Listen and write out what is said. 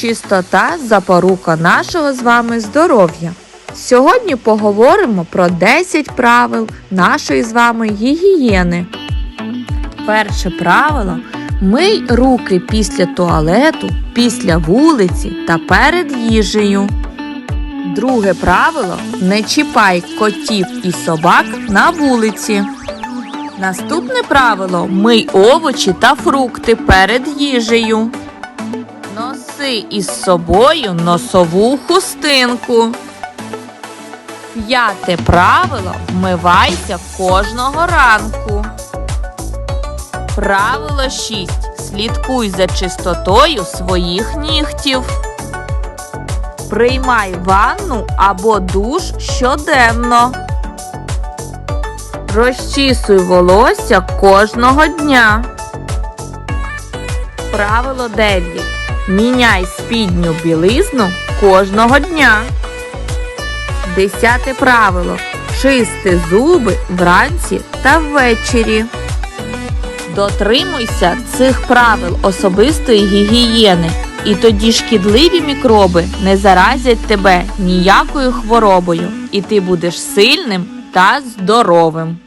Чистота запорука нашого з вами здоров'я. Сьогодні поговоримо про 10 правил нашої з вами гігієни. Перше правило мий руки після туалету, після вулиці та перед їжею. Друге правило не чіпай котів і собак на вулиці. Наступне правило мий овочі та фрукти перед їжею. Носи із собою носову хустинку. П'яте правило вмивайся кожного ранку. Правило 6. Слідкуй за чистотою своїх нігтів. Приймай ванну або душ щоденно. Розчісуй волосся кожного дня. Правило 9. Міняй спідню білизну кожного дня. Десяте правило. Чисти зуби вранці та ввечері. Дотримуйся цих правил особистої гігієни, і тоді шкідливі мікроби не заразять тебе ніякою хворобою, і ти будеш сильним та здоровим.